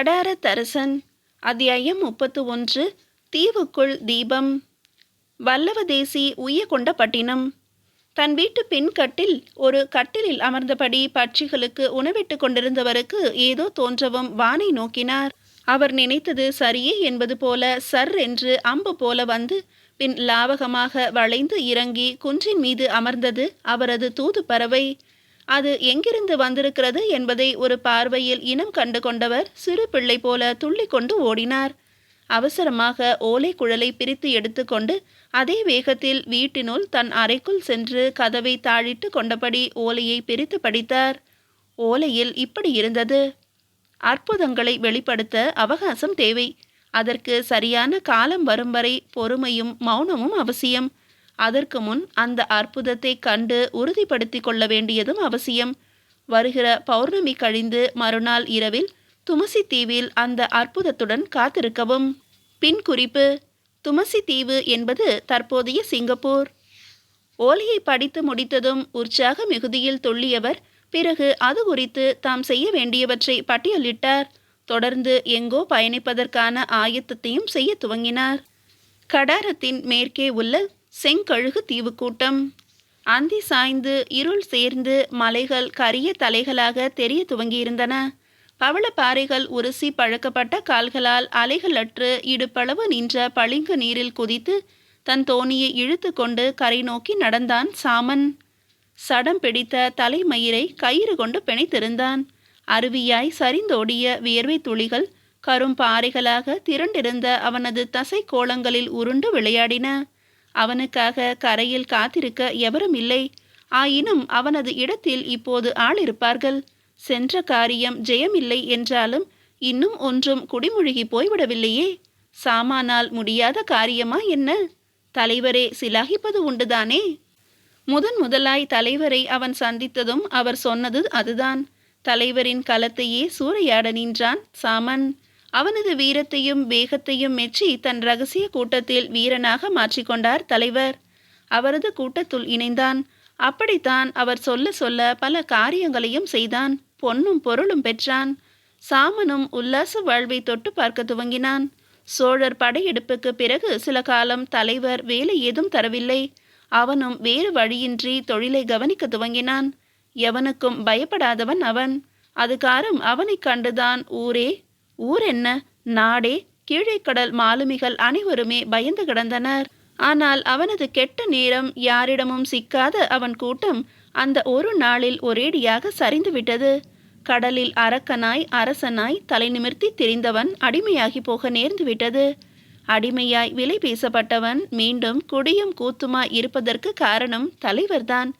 கடாரத்தரசன் அத்தியாயம் முப்பத்து ஒன்று தீவுக்குள் தீபம். வல்லவதேசி உய்ய கொண்ட பட்டினம். தன் வீட்டு பின்கட்டில் ஒரு கட்டிலில் அமர்ந்தபடி பட்சிகளுக்கு உணவிட்டு கொண்டிருந்தவருக்கு ஏதோ தோன்றவும் வானை நோக்கினார். அவர் நினைத்தது சரியே என்பது போல சர் என்று அம்பு போல வந்து பின் லாவகமாக வளைந்து இறங்கி குன்றின் மீது அமர்ந்தது அவரது தூது பறவை. அது எங்கிருந்து வந்திருக்கிறது என்பதை ஒரு பார்வையில் இனம் கண்டு கொண்டவர் சிறு பிள்ளை போல துள்ளி கொண்டு ஓடினார். அவசரமாக ஓலை குழலை பிரித்து எடுத்துக்கொண்டு அதே வேகத்தில் வீட்டினுள் தன் அறைக்குள் சென்று கதவை தாழிட்டு கொண்டபடி ஓலையை பிரித்து படித்தார். ஓலையில் இப்படி இருந்தது. அற்புதங்களை வெளிப்படுத்த அவகாசம் தேவை. அதற்கு சரியான காலம் வரும் வரை பொறுமையும் மௌனமும் அவசியம். அதற்கு முன் அந்த அற்புதத்தை கண்டு உறுதிப்படுத்தி கொள்ள வேண்டியதும் அவசியம். வருகிற பௌர்ணமி கழிந்து மறுநாள் இரவில் துமசி தீவில் அந்த அற்புதத்துடன் காத்திருக்கவும். பின் குறிப்பு துமசி தீவு என்பது தற்போதைய சிங்கப்பூர். ஓலையை படித்து முடித்ததும் உற்சாக மிகுதியில் துள்ளியவர் பிறகு அது குறித்து தாம் செய்ய வேண்டியவற்றை பட்டியலிட்டார். தொடர்ந்து எங்கோ பயணிப்பதற்கான ஆயத்தத்தையும் செய்ய துவங்கினார். கடாரத்தின் மேற்கே உள்ள செங்கழுகு தீவு கூட்டம் அந்தி சாய்ந்து இருள் சேர்ந்து மலைகள் கரிய தலைகளாக தெரிய துவங்கியிருந்தன. பவளப்பாறைகள் உருசி பழக்கப்பட்ட கால்களால் அலைகளற்று இடுப்பளவு நின்ற பளிங்கு நீரில் குதித்து தன் தோணியை இழுத்து கொண்டு கரை நோக்கி நடந்தான் சாமன். சடம் பிடித்த தலைமயிரை கயிறு கொண்டு பிணைத்திருந்தான். அருவியாய் சரிந்தோடிய வியர்வை துளிகள் கரும் பாறைகளாக திரண்டிருந்த அவனது தசை கோலங்களில் உருண்டு விளையாடின. அவனுக்காக கரையில் காத்திருக்க எவரும் இல்லை. ஆயினும் அவனது இடத்தில் இப்போது ஆள் இருப்பார்கள். சென்ற காரியம் ஜெயமில்லை என்றாலும் இன்னும் ஒன்றும் குடிமுழுகி போய்விடவில்லையே. சாமானால் முடியாத காரியமா என்ன? தலைவரே சிலாகிப்பது உண்டுதானே? முதன் முதலாய் தலைவரை அவன் சந்தித்ததும் அவர் சொன்னது அதுதான். தலைவரின் களத்தையே சூறையாட நின்றான் சாமன். அவனது வீரத்தையும் வேகத்தையும் மெச்சி தன் ரகசிய கூட்டத்தில் வீரனாக மாற்றிக்கொண்டார் தலைவர். அவரது கூட்டத்துள் இணைந்தான். அப்படித்தான் அவர் சொல்ல சொல்ல பல காரியங்களையும் செய்தான். பொன்னும் பொருளும் பெற்றான். சாமனும் உல்லாச வாழ்வை தொட்டு பார்க்க துவங்கினான். சோழர் படையெடுப்புக்கு பிறகு சில காலம் தலைவர் வேலை ஏதும் தரவில்லை. அவனும் வேறு வழியின்றி தொழிலை கவனிக்க துவங்கினான். எவனுக்கும் பயப்படாதவன் அவன். அதுகாரம் அவனைக் கண்டுதான் ஊரே ஊர் என்ன? நாடே கீழைக்கடல் மாலுமிகள் அனைவருமே பயந்து கிடந்தனர். ஆனால் அவனது கெட்ட நேரம் யாரிடமும் சிக்காத அவன் கூட்டம் அந்த ஒரு நாளில் ஒரேடியாக சரிந்து விட்டது. கடலில் அரக்கனாய் அரசனாய் தலை நிமிர்த்தி திரிந்தவன் அடிமையாகி போக நேர்ந்து விட்டது. அடிமையாய் விலை பேசப்பட்டவன் மீண்டும் குடியும் கூத்துமாய் இருப்பதற்கு காரணம் தலைவர்தான்.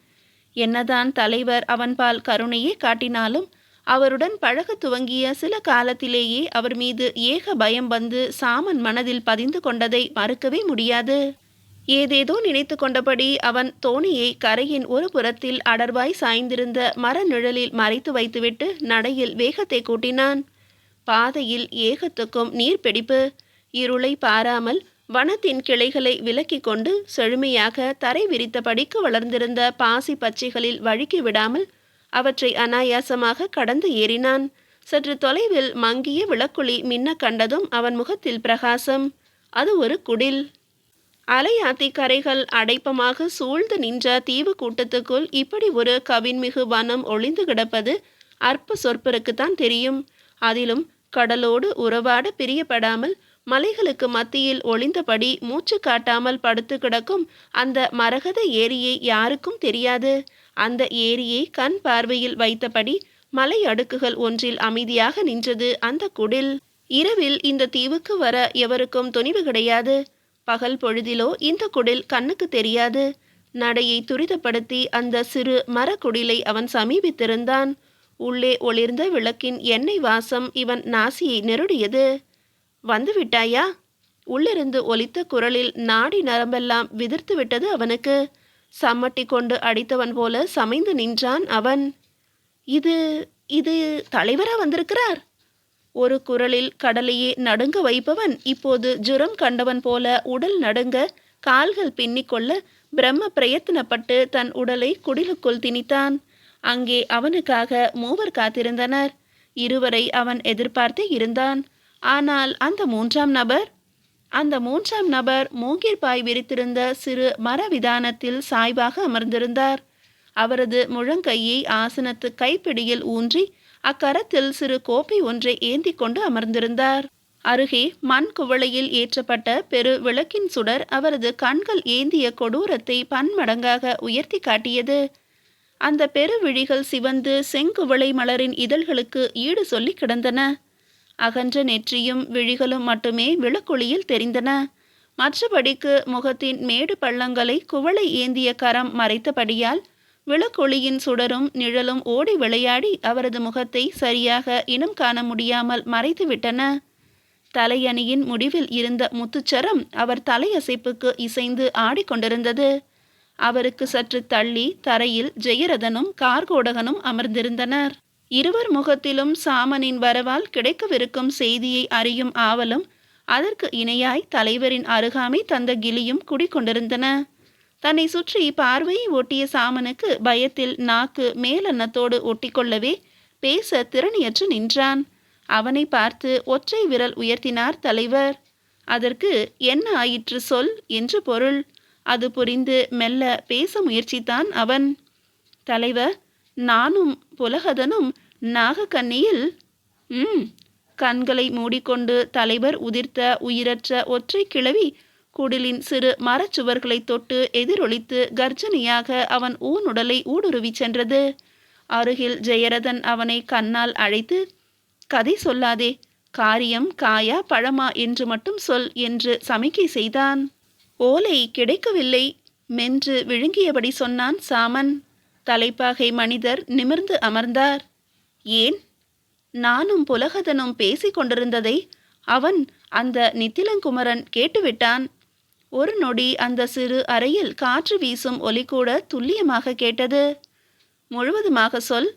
என்னதான் தலைவர் அவன்பால் கருணையே காட்டினாலும் அவருடன் பழக துவங்கிய சில காலத்திலேயே அவர் மீது ஏக பயம் வந்து சாமன் மனதில் பதிந்து கொண்டதை மறுக்கவே முடியாது. ஏதேதோ நினைத்து கொண்டபடி அவன் தோணியை கரையின் ஒரு புறத்தில் அடர்வாய் சாய்ந்திருந்த மர நிழலில் மறைத்து வைத்துவிட்டு நடையில் வேகத்தை கூட்டினான். பாதையில் ஏகத்துக்கும் நீர் பிடிப்பு இருளை பாராமல் வனத்தின் கிளைகளை விலக்கிக் கொண்டு செழுமையாக தரை விரித்த படிக்கு வளர்ந்திருந்த பாசி பச்சைகளில் வழுக்கி விடாமல் அவற்றை அனாயாசமாக கடந்து ஏறினான். சற்று தொலைவில் மங்கிய விளக்குழி மின்ன கண்டதும் அவன் முகத்தில் பிரகாசம். அது ஒரு குடில். அலையாத்தி கரைகள் அடைப்பமாக சூழ்ந்து நின்ற தீவு கூட்டத்துக்குள் இப்படி ஒரு கவின்மிகு வனம் ஒளிந்து கிடப்பது அற்ப சொற்பருக்குத்தான் தெரியும். அதிலும் கடலோடு உறவாட பிரியப்படாமல் மலைகளுக்கு மத்தியில் ஒளிந்தபடி மூச்சு காட்டாமல் படுத்து கிடக்கும் அந்த மரகத ஏரியை யாருக்கும் தெரியாது. அந்த ஏரியை கண் பார்வையில் வைத்தபடி மலை அடுக்குகள் ஒன்றில் அமைதியாக நின்றது அந்த குடில். இரவில் இந்த தீவுக்கு வர எவருக்கும் துணிவு கிடையாது. பகல் பொழுதிலோ இந்த குடில் கண்ணுக்கு தெரியாது. நடையை துரிதப்படுத்தி அந்த சிறு மரக்குடிலை அவன் சமீபித்திருந்தான். உள்ளே ஒளிர்ந்த விளக்கின் எண்ணெய் வாசம் இவன் நாசியை நெருடியது. வந்துவிட்டாயா உள்ளிருந்து ஒலித்த குரலில் நாடி நரம்பெல்லாம் விதிர்த்து விட்டது அவனுக்கு. சம்மட்டி கொண்டு அடித்தவன் போல சமைந்து நின்றான் அவன். இது இது தலைவரா வந்திருக்கிறார்? ஒரு குரலில் கடலையே நடுங்க வைப்பவன் இப்போது ஜுரம் கண்டவன் போல உடல் நடுங்க கால்கள் பின்னிக்கொள்ள பிரம்ம பிரயத்தனப்பட்டு தன் உடலை குடிலுக்குள் திணித்தான். அங்கே அவனுக்காக மூவர் காத்திருந்தனர். இருவரை அவன் எதிர்பார்த்தே இருந்தான். ஆனால் அந்த மூன்றாம் நபர் அந்த மூன்றாம் நபர் மூங்கிற்பாய் விரித்திருந்த சிறு மரவிதானத்தில் சாய்வாக அமர்ந்திருந்தார். அவரது முழங்கையை ஆசனத்து கைப்பிடியில் ஊன்றி அக்கரத்தில் சிறு கோப்பை ஒன்றை ஏந்தி கொண்டு அமர்ந்திருந்தார். அருகே மண் குவளையில் ஏற்றப்பட்ட பெரு விளக்கின் சுடர் அவரது கண்கள் ஏந்திய கொடூரத்தை பன்மடங்காக உயர்த்தி காட்டியது. அந்த பெருவிழிகள் சிவந்து செங்குவளை மலரின் இதழ்களுக்கு ஈடு சொல்லி கிடந்தன. அகன்ற நெற்றியும் விழிகளும் மட்டுமே விளக்கொளியில் தெரிந்தன. மற்றபடிக்கு முகத்தின் மேடு பள்ளங்களை குவளை ஏந்திய கரம் மறைத்தபடியால் விளக்கொளியின் சுடரும் நிழலும் ஓடி விளையாடி அவரது முகத்தை சரியாக இனம் காண முடியாமல் மறைத்துவிட்டன. தலையணியின் முடிவில் இருந்த முத்துச்சரம் அவர் தலையசைப்புக்கு இசைந்து ஆடிக்கொண்டிருந்தது. அவருக்கு சற்று தள்ளி தரையில் ஜெயரதனும் கார்கோடகனும் அமர்ந்திருந்தனர். இருவர் முகத்திலும் சாமனின் வரவால் கிடைக்கவிருக்கும் செய்தியை அறியும் ஆவலும் அதற்கு இணையாய் தலைவரின் அருகாமை தந்த கிளியும் குடிக்கொண்டிருந்தன தன்னை சுற்றி பார்வையை ஒட்டிய சாமனுக்கு பயத்தில் நாக்கு மேலன்னத்தோடு ஒட்டிக்கொள்ளவே பேச திறனியற்று நின்றான். அவனை பார்த்து ஒற்றை விரல் உயர்த்தினார் தலைவர். அதற்கு என்ன ஆயிற்று சொல்? என்று பொருள். அது புரிந்து மெல்ல பேச முயற்சித்தான் அவன். தலைவர் நானும் புலகதனும் நாகக்கண்ணியில் ம் கண்களை மூடிக்கொண்டு தலைவர் உதிர்த்த உயிரற்ற ஒற்றை கிழவி குடிலின் சிறு மரச்சுவர்களை தொட்டு எதிரொலித்து கர்ஜனையாக அவன் ஊனுடலை ஊடுருவி சென்றது. அருகில் ஜெயரதன் அவனை கண்ணால் அழைத்து கதை சொல்லாதே காரியம் காயா பழமா என்று மட்டும் சொல் என்று சமிக்கை செய்தான். ஓலை கிடைக்கவில்லை மென்று விழுங்கியபடி சொன்னான் சாமன். தலைப்பாகை மனிதர் நிமிர்ந்து அமர்ந்தார். ஏன்? நானும் புலகதனும் பேசிக் கொண்டிருந்ததை அவன் அந்த நித்திலங்குமரன் கேட்டுவிட்டான். ஒரு நொடி அந்த சிறு அறையில் காற்று வீசும் ஒலி கூட துல்லியமாக கேட்டது. முழுவதுமாக சொல்.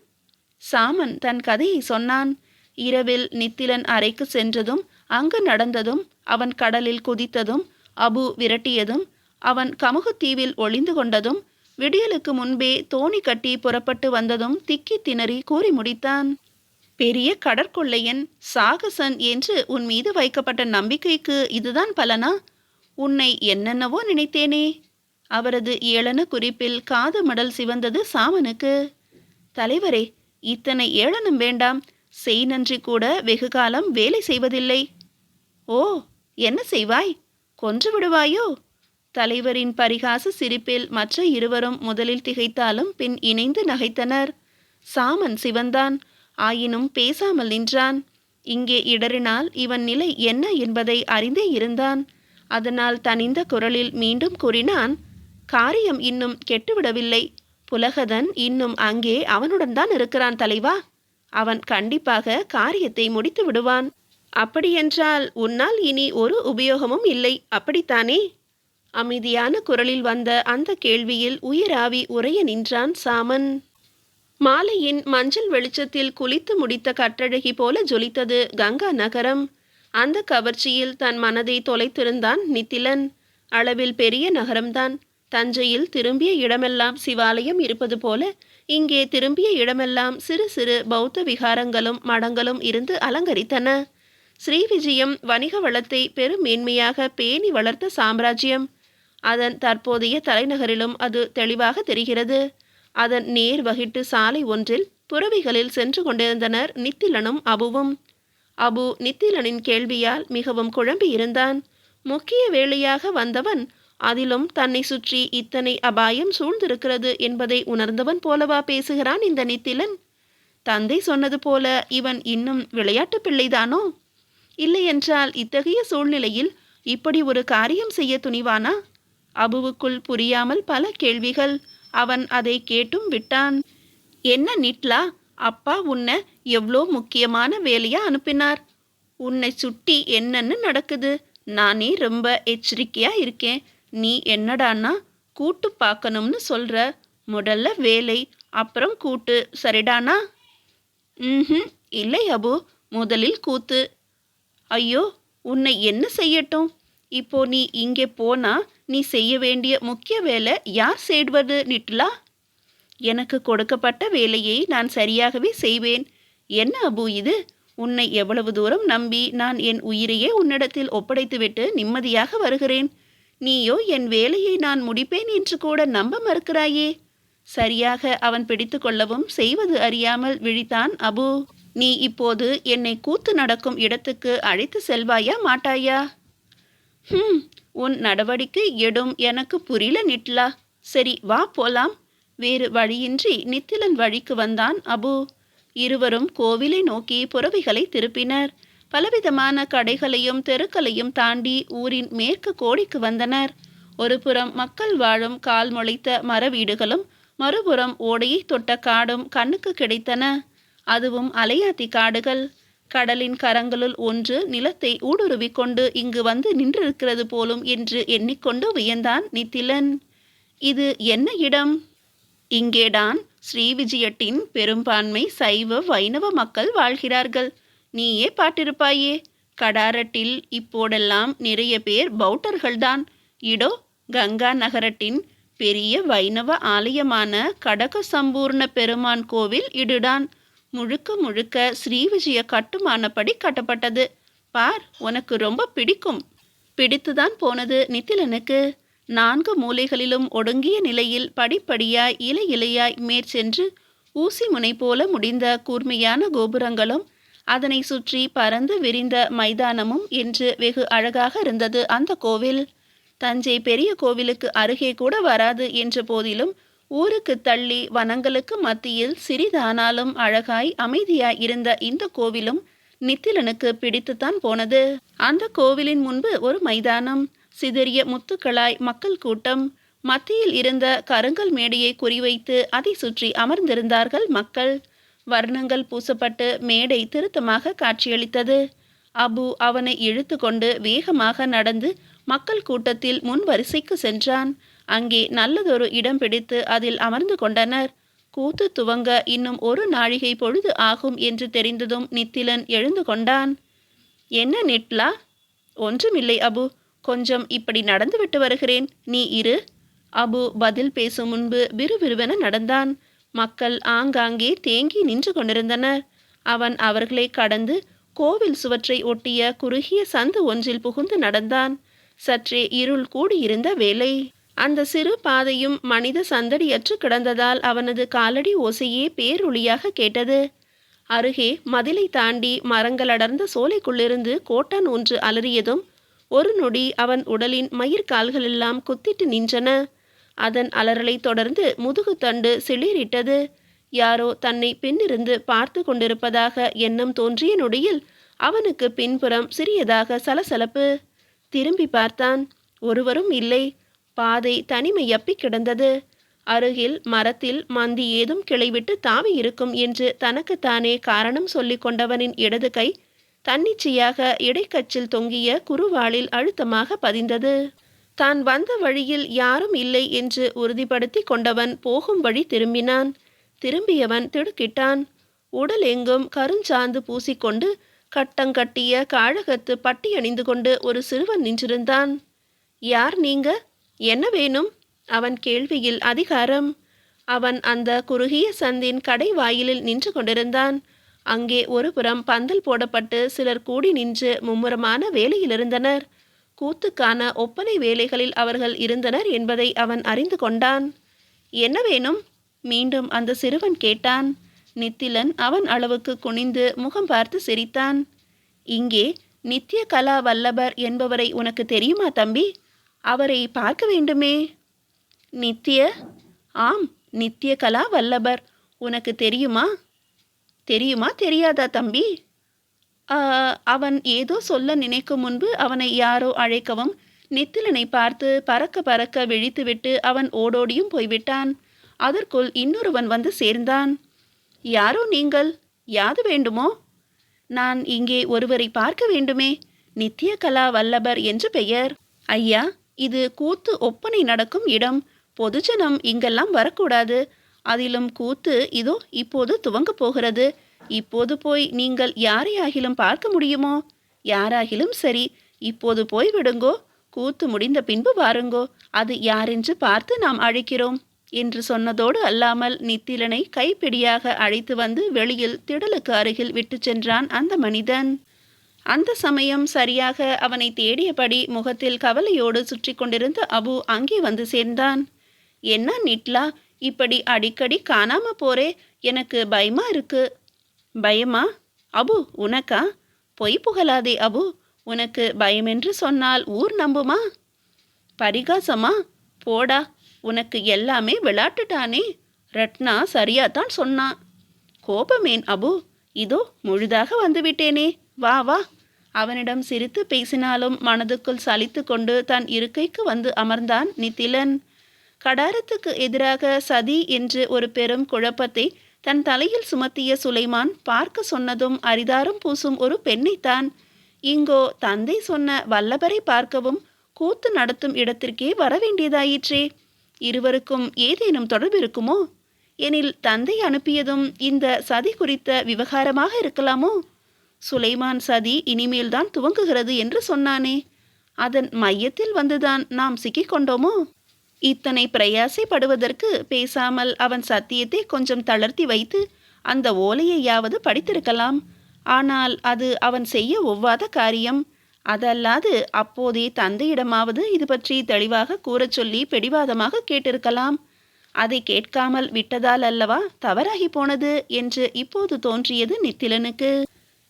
சாமன் தன் கதையை சொன்னான். இரவில் நித்திலன் அறைக்கு சென்றதும் அங்கு நடந்ததும் அவன் கடலில் குதித்ததும் அபு விரட்டியதும் அவன் கமுகுத்தீவில் ஒளிந்து கொண்டதும் விடியலுக்கு முன்பே தோணி கட்டி புறப்பட்டு வந்ததும் திக்கி திணறி கூறி முடித்தான். பெரிய கடற்கொள்ளையன் சாகசன் என்று உன் மீது வைக்கப்பட்ட நம்பிக்கைக்கு இதுதான் பலனா? உன்னை என்னென்னவோ நினைத்தேனே. அவரது ஏளன குறிப்பில் காது மடல் சிவந்தது சாமனுக்கு. தலைவரே இத்தனை ஏளனம் வேண்டாம். செய் நன்றி கூட வெகு காலம் வேலை செய்வதில்லை. ஓ என்ன செய்வாய்? கொன்று விடுவாயோ? தலைவரின் பரிகாச சிரிப்பில் மற்ற இருவரும் முதலில் திகைத்தாலும் பின் இணைந்து நகைத்தனர். சாமன் சிவந்தான். ஆயினும் பேசாமல் நின்றான். இங்கே இடறினால் இவன் நிலை என்ன என்பதை அறிந்தே இருந்தான். அதனால் தனிந்த குரலில் மீண்டும் கூறினான் காரியம் இன்னும் கெட்டுவிடவில்லை. புலகதன் இன்னும் அங்கே அவனுடன் தான் இருக்கிறான் தலைவா. அவன் கண்டிப்பாக காரியத்தை முடித்து விடுவான் அப்படியென்றால் உன்னால் இனி ஒரு உபயோகமும் இல்லை. அப்படித்தானே? அமைதியான குரலில் வந்த அந்த கேள்வியில் உயிராவி உறைய நின்றான் சாமன். மாலையின் மஞ்சள் வெளிச்சத்தில் குளித்து முடித்த கட்டழகி போல ஜொலித்தது கங்கா நகரம். அந்த கவர்ச்சியில் தன் மனதை தொலைத்திருந்தான் நித்திலன். அளவில் பெரிய நகரம்தான். தஞ்சையில் திரும்பிய இடமெல்லாம் சிவாலயம் இருப்பது போல இங்கே திரும்பிய இடமெல்லாம் சிறு சிறு பௌத்த விகாரங்களும் மடங்களும் இருந்து அலங்கரித்தன. ஸ்ரீவிஜயம் வணிக வளத்தை பெரும் மேன்மையாக பேணி வளர்த்த சாம்ராஜ்யம். அதன் தற்போதைய தலைநகரிலும் அது தெளிவாக தெரிகிறது. அதன் நேர் வகிட்டு சாலை ஒன்றில் புறவிகளில் சென்று கொண்டிருந்தனர் நித்திலனும் அபுவும். அபு நித்திலனின் கேள்வியால் மிகவும் குழம்பியிருந்தான் முக்கிய வேலையாக வந்தவன் அதிலும் தன்னை சுற்றி இத்தனை அபாயம் சூழ்ந்திருக்கிறது என்பதை உணர்ந்தவன் போலவா பேசுகிறான் இந்த நித்திலன்? தந்தை சொன்னது போல இவன் இன்னும் விளையாட்டு பிள்ளைதானோ? இல்லையென்றால் இத்தகைய சூழ்நிலையில் இப்படி ஒரு காரியம் செய்ய துணிவானா? அபுவுக்குள் புரியாமல் பல கேள்விகள். அவன் அதை கேட்டும் விட்டான். என்ன நிட்லா அப்பா உன்னை எவ்வளோ முக்கியமான வேலையா அனுப்பினார்? உன்னை சுட்டி என்னன்னு நடக்குது. நானே ரொம்ப எச்சரிக்கையா இருக்கேன். நீ என்னடான்னா கூட்டு பார்க்கணும்னு சொல்ற. முதல்ல வேலை அப்புறம் கூட்டு. சரிடானா? ம் இல்லை அபு. முதலில் கூத்து. ஐயோ உன்னை என்ன செய்யட்டும்? இப்போ நீ இங்கே போனா நீ செய்ய வேண்டிய முக்கிய வேலை யார் செய்வது நிட்லா எனக்கு கொடுக்கப்பட்ட வேலையை நான் சரியாகவே செய்வேன். என்ன அபு இது? உன்னை எவ்வளவு தூரம் நம்பி நான் என் உயிரையே உன்னிடத்தில் ஒப்படைத்துவிட்டு நிம்மதியாக வருகிறேன். நீயோ என் வேலையை நான் முடிப்பேன் என்று கூட நம்ப மறுக்கிறாயே. சரியாக அவன் பிடித்து கொள்ளவும் செய்வது அறியாமல் விழித்தான் அபு. நீ இப்போது என்னை கூத்து நடக்கும் இடத்துக்கு அழைத்து செல்வாயா மாட்டாயா? ஹம் உன் நடவடிக்கை எடும். எனக்கு புரியல நிட்லா. சரி வா போலாம். வேறு வழியின்றி நித்திலன் வழிக்கு வந்தான் அபு. இருவரும் கோவிலை நோக்கி புறவிகளை திருப்பினர். பலவிதமான கடைகளையும் தெருக்களையும் தாண்டி ஊரின் மேற்கு கோடிக்கு வந்தனர். ஒருபுறம் மக்கள் வாழும் கால் முளைத்த மர வீடுகளும் மறுபுறம் ஓடையை தொட்ட காடும் கண்ணுக்கு கிடைத்தன. அதுவும் அலையாத்தி காடுகள். கடலின் கரங்களுள் ஒன்று நிலத்தை ஊடுருவிக் கொண்டு இங்கு வந்து நின்றிருக்கிறது போலும் என்று எண்ணிக்கொண்டு வியந்தான் நித்திலன். இது என்ன இடம்? இங்கேதான் ஸ்ரீவிஜயட்டின் பெரும்பான்மை சைவ வைணவ மக்கள் வாழ்கிறார்கள். நீயே பாட்டிருப்பாயே கடாரட்டில் இப்போடெல்லாம் நிறைய பேர் பௌட்டர்கள்தான் இடோ கங்கா நகரட்டின் பெரிய வைணவ ஆலயமான கடக சம்பூர்ண பெருமான் கோவில் இடுடான் முழுக்க முழுக்க ஸ்ரீவிஜய கட்டுமானப்படி கட்டப்பட்டது. பார் உனக்கு ரொம்ப பிடிக்கும். பிடித்துதான் போனது நித்திலனுக்கு. நான்கு மூலைகளிலும் ஒடுங்கிய நிலையில் படிப்படியாய் இலை இலையாய் மேற்சென்று ஊசி முனை போல முடிந்த கூர்மையான கோபுரங்களும் அதனை சுற்றி பறந்து விரிந்த மைதானமும் என்று வெகு அழகாக இருந்தது அந்த கோவில். தஞ்சை பெரிய கோவிலுக்கு அருகே கூட வராது என்ற போதிலும் ஊருக்கு தள்ளி வனங்களுக்கு மத்தியில் சிறிதானாலும் அழகாய் அமைதியாய் இருந்த இந்த கோவிலும் நித்திலனுக்கு பிடித்துத்தான் போனது. அந்த கோவிலின் முன்பு ஒரு மைதானம் சிதறிய முத்துக்களாய் மக்கள் கூட்டம் மத்தியில் இருந்த கருங்கல் மேடையை குறிவைத்து அதை சுற்றி அமர்ந்திருந்தார்கள் மக்கள். வர்ணங்கள் பூசப்பட்டு மேடை திருத்தமாக காட்சியளித்தது. அபு அவனை இழுத்து கொண்டு வேகமாக நடந்து மக்கள் கூட்டத்தில் முன் வரிசைக்கு சென்றான். அங்கே நல்லதொரு இடம் பிடித்து அதில் அமர்ந்து கொண்டனர். கூத்து துவங்க இன்னும் ஒரு நாழிகை பொழுது ஆகும் என்று தெரிந்ததும் நித்திலன் எழுந்து கொண்டான். என்ன நிட்லா? ஒன்றுமில்லை அபு. கொஞ்சம் இப்படி நடந்துவிட்டு வருகிறேன். நீ இரு. அபு பதில் பேசும் முன்பு விறுவிறுவென நடந்தான். மக்கள் ஆங்காங்கே தேங்கி நின்று கொண்டிருந்தனர். அவன் அவர்களை கடந்து கோவில் சுவற்றை ஒட்டிய குறுகிய சந்து ஒன்றில் புகுந்து நடந்தான். சற்றே இருள் கூடியிருந்த வேலை. அந்த சிறு பாதையும் மனித சந்தடியற்று கிடந்ததால் அவனது காலடி ஓசையே பேரொளியாக கேட்டது. அருகே மதிலை தாண்டி மரங்கள் அடர்ந்த சோலைக்குள்ளிருந்து கோட்டான் ஒன்று அலறியதும் ஒரு நொடி அவன் உடலின் மயிர்கால்களெல்லாம் குத்திட்டு நின்றன. அதன் அலறலை தொடர்ந்து முதுகுத்தண்டு சிளிரிட்டது யாரோ தன்னை பின்னிருந்து பார்த்து கொண்டிருப்பதாக எண்ணம் தோன்றிய நொடியில் அவனுக்கு பின்புறம் சிறியதாக சலசலப்பு. திரும்பி பார்த்தான். ஒருவரும் இல்லை. பாதை தனிமையப்பி கிடந்தது? அருகில் மரத்தில் மந்தி ஏதும் கிளைவிட்டு தாவி இருக்கும் என்று தனக்குத்தானே காரணம் சொல்லிக் கொண்டவனின் இடது கை தன்னிச்சையாக இடைக்கச்சில் தொங்கிய குருவாளில் அழுத்தமாக பதிந்தது. தான் வந்த வழியில் யாரும் இல்லை என்று உறுதிப்படுத்தி கொண்டவன் போகும் வழி திரும்பினான். திரும்பியவன் திடுக்கிட்டான். உடல் எங்கும் கருஞ்சாந்து பூசிக்கொண்டு கட்டங்கட்டிய காழகத்து பட்டி அணிந்து கொண்டு ஒரு சிறுவன் நின்றிருந்தான். யார் நீங்க? என்ன வேணும்? அவன் கேள்வியில் அதிகாரம். அவன் அந்த குறுகிய சந்தின் கடை வாயிலில் நின்று கொண்டிருந்தான். அங்கே ஒரு புறம் பந்தல் போடப்பட்டு சிலர் கூடி நின்று மும்முரமான வேலையில் இருந்தனர் கூத்துக்கான ஒப்பனை வேலைகளில் அவர்கள் இருந்தனர் என்பதை அவன் அறிந்து கொண்டான். என்ன வேணும்? மீண்டும் அந்த சிறுவன் கேட்டான். நித்திலன் அவன் அளவுக்கு குனிந்து முகம் பார்த்து சிரித்தான். இங்கே நித்திய கலா வல்லபர் என்பவரை உனக்கு தெரியுமா தம்பி? அவரை பார்க்க வேண்டுமே. நித்திய ஆம் நித்திய கலா வல்லபர் உனக்கு தெரியுமா? தெரியுமா தெரியாதா தம்பி? அவன் ஏதோ சொல்ல நினைக்கும் முன்பு அவனை யாரோ அழைக்கவும் நித்திலனை பார்த்து பறக்க பறக்க விழித்துவிட்டு அவன் ஓடோடியும் போய்விட்டான். அதற்குள் இன்னொருவன் வந்து சேர்ந்தான். யாரோ நீங்கள்? யாது வேண்டுமோ? நான் இங்கே ஒருவரை பார்க்க வேண்டுமே. நித்திய கலா வல்லபர் என்று பெயர். ஐயா இது கூத்து ஒப்பனை நடக்கும் இடம். பொதுஜனம் இங்கெல்லாம் வரக்கூடாது. அதிலும் கூத்து இதோ இப்போது துவங்கப் போகிறது. இப்போது போய் நீங்கள் யாரையாகிலும் பார்க்க முடியுமோ? யாராகிலும் சரி இப்போது போய் விடுங்கோ. கூத்து முடிந்த பின்பு வாருங்கோ. அது யாரென்று பார்த்து நாம் அழைக்கிறோம். என்று சொன்னதோடு அல்லாமல் நித்திலனை கைப்பிடியாக அழைத்து வந்து வெளியில் திடலுக்கு அருகில் விட்டு சென்றான் அந்த மனிதன். அந்த சமயம் சரியாக அவனை தேடியபடி முகத்தில் கவலையோடு சுற்றி கொண்டிருந்த அபு அங்கே வந்து சேர்ந்தான். என்ன நிட்லா இப்படி அடிக்கடி காணாம போறே? எனக்கு பயமா இருக்கு. பயமா? அபு உனக்கா? பொய் புகழாதே அபு. உனக்கு பயமென்று சொன்னால் ஊர் நம்புமா? பரிகாசமா? போடா. உனக்கு எல்லாமே விளாட்டுட்டானே. ரட்னா சரியாதான் சொன்னான். கோபமேன் அபு. இதோ முழுதாக வந்துவிட்டேனே. வா வா. அவனிடம் சிரித்து பேசினாலும் மனதுக்குள் சலித்து கொண்டு தன் இருக்கைக்கு வந்து அமர்ந்தான் நித்திலன். கடாரத்துக்கு எதிராக சதி என்று ஒரு பெரும் குழப்பத்தை தன் தலையில் சுமத்திய சுலைமான் பார்க்க சொன்னதும் அரிதாரம் பூசும் ஒரு பெண்ணைத்தான். இங்கோ தந்தை சொன்ன வல்லபரை பார்க்கவும் கூத்து நடத்தும் இடத்திற்கே வரவேண்டியதாயிற்றே. இருவருக்கும் ஏதேனும் தொடர்பு இருக்குமோ? எனில் தந்தை அனுப்பியதும் இந்த சதி குறித்த விவகாரமாக இருக்கலாமோ? சுலைமான் சதி இனிமேல்தான் துவங்குகிறது என்று சொன்னானே. அதன் மையத்தில் வந்துதான் நாம் சிக்கிக்கொண்டோமோ இத்தனை பிரயாசைப்படுவதற்கு பேசாமல் அவன் சத்தியத்தை கொஞ்சம் தளர்த்தி வைத்து அந்த ஓலையையாவது படித்திருக்கலாம். ஆனால் அது அவன் செய்ய ஒவ்வாத காரியம். அதல்லாது அப்போதே தந்தையிடமாவது இது பற்றி தெளிவாக கூறச் சொல்லி பிடிவாதமாக கேட்டிருக்கலாம். அதை கேட்காமல் விட்டதால் அல்லவா தவறாகி போனது என்று இப்போது தோன்றியது நித்திலனுக்கு.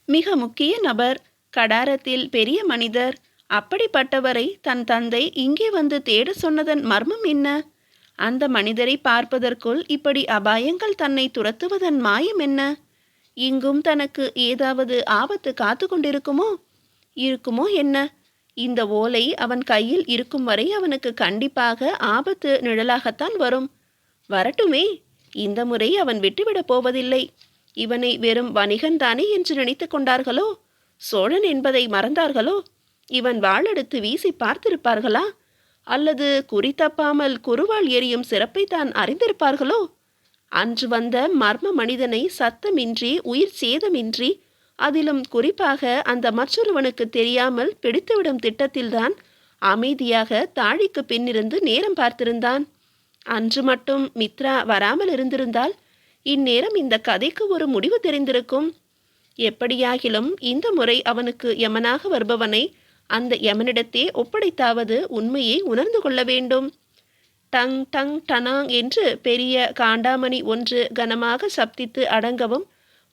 மிக முக்கிய நபர். கடாரத்தில் பெரிய மனிதர். அப்படிப்பட்டவரை தன் தந்தை இங்கே வந்து தேட சொன்னதன் மர்மம் என்ன? அந்த மனிதரை பார்ப்பதற்குள் இப்படி அபாயங்கள் தன்னை துரத்துவதன் மாயம் என்ன? இங்கும் தனக்கு ஏதாவது ஆபத்து காத்து கொண்டிருக்குமோ? இருக்குமோ என்ன? இந்த ஓலை அவன் கையில் இருக்கும் வரை அவனுக்கு கண்டிப்பாக ஆபத்து நிழலாகத்தான் வரும். வரட்டுமே. இந்த முறை அவன் விட்டுவிடப் போவதில்லை. இவனை வெறும் வணிகன் தானே என்று நினைத்து கொண்டார்களோ? சோழன் என்பதை மறந்தார்களோ? இவன் வாளெடுத்து வீசி பார்த்திருப்பார்களா? அல்லது குறி தப்பாமல் எரியும் சிறப்பை தான் அறிந்திருப்பார்களோ? அன்று வந்த மர்ம மனிதனை சத்தமின்றி உயிர் சேதமின்றி அதிலும் குறிப்பாக அந்த மற்றொருவனுக்கு தெரியாமல் பிடித்துவிடும் திட்டத்தில்தான் அமைதியாக தாழிக்கு பின்னிருந்து நேரம் பார்த்திருந்தான். அன்று மட்டும் மித்ரா வராமல் இருந்திருந்தால் இந்நேரம் இந்த கதைக்கு ஒரு முடிவு தெரிந்திருக்கும். எப்படியாகிலும் இந்த முறை அவனுக்கு யமனாக வருபவனை அந்த யமனிடத்தே ஒப்படைத்தாவது உண்மையை உணர்ந்து கொள்ள வேண்டும். டங் டங் டனாங் என்று பெரிய காண்டாமணி ஒன்று கனமாக சப்தித்து அடங்கவும்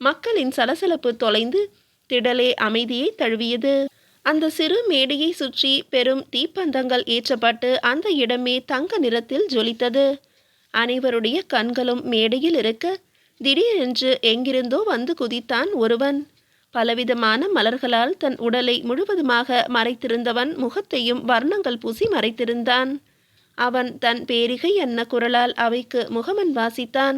மக்களின் சலசலப்பு தொலைந்து திடலே அமைதியை தழுவியது. அந்த சிறு மேடையை சுற்றி பெரும் தீப்பந்தங்கள் ஏற்றப்பட்டு அந்த இடமே தங்க நிறத்தில் ஜொலித்தது. அனைவருடைய கண்களும் மேடையில் இருக்க திடீரென்று எங்கிருந்தோ வந்து குதித்தான் ஒருவன். பலவிதமான மலர்களால் தன் உடலை முழுவதுமாக மறைத்திருந்தவன் முகத்தையும் வர்ணங்கள் பூசி மறைத்திருந்தான். அவன் தன் பேரிகை என்ன குரலால் அவைக்கு முகமன் வாசித்தான்.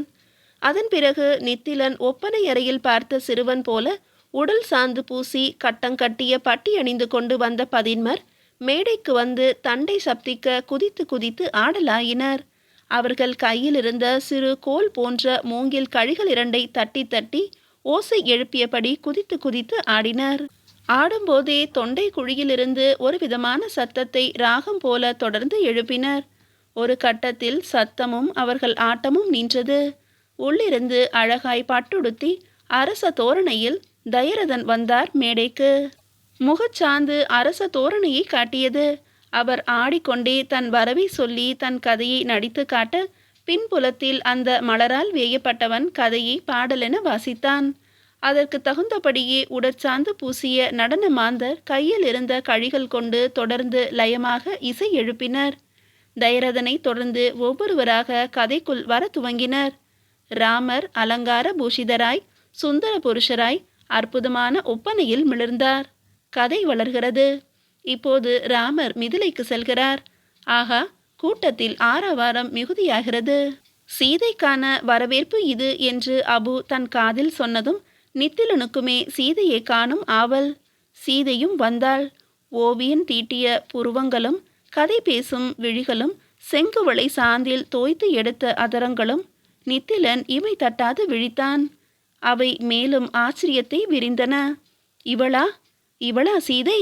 அதன் பிறகு நித்திலன் ஒப்பனை அறையில் பார்த்த சிறுவன் போல உடல் சாந்து பூசி கட்டங்கட்டிய பட்டி அணிந்து கொண்டு வந்த பதின்மர் மேடைக்கு வந்து தண்டை சப்திக்க குதித்து குதித்து ஆடலாயினர். அவர்கள் கையில் இருந்த சிறு கோல் போன்ற மூங்கில் கழிகள் இரண்டை தட்டி தட்டி ஓசை எழுப்பியபடி குதித்து குதித்து ஆடினர். ஆடும்போதே தொண்டை குழியிலிருந்து ஒரு விதமான சத்தத்தை ராகம் போல தொடர்ந்து எழுப்பினர். ஒரு கட்டத்தில் சத்தமும் அவர்கள் ஆட்டமும் நின்றது. உள்ளிருந்து அழகாய் பட்டுடுத்தி அரச தோரணையில் தயரதன் வந்தார் மேடைக்கு. முகச்சாந்து அரச தோரணையை காட்டியது. அவர் ஆடிக்கொண்டே தன் வரவை சொல்லி தன் கதையை நடித்து காட்ட பின்புலத்தில் அந்த மலரால் வேயப்பட்டவன் கதையை பாடலென வாசித்தான். அதற்கு தகுந்தபடியே உடற்சாந்து பூசிய நடன மாந்தர் கையில் இருந்த கழிகள் கொண்டு தொடர்ந்து லயமாக இசை எழுப்பினர். தைரதனை தொடர்ந்து ஒவ்வொருவராக கதைக்குள் வர துவங்கினர். ராமர் அலங்கார பூஷிதராய் சுந்தர புருஷராய் அற்புதமான ஒப்பனையில் மிளர்ந்தார். கதை வளர்கிறது. இப்போது ராமர் மிதிலைக்கு செல்கிறார். ஆகா கூட்டத்தில் ஆரவாரம் மிகுதியாகிறது. சீதைக்கான வரவேற்பு இது என்று அபு தன் காதில் சொன்னதும் நித்திலனுக்குமே சீதையை காணும் ஆவல். சீதையும் வந்தாள். ஓவியன் தீட்டிய புருவங்களும் கதை பேசும் விழிகளும் செங்குவளை சாந்தில் தோய்த்து எடுத்த அதரங்களும் நித்திலன் இவை தட்டாது விழித்தான். அவை மேலும் ஆச்சரியத்தை விரிந்தன. இவளா? இவளா சீதை?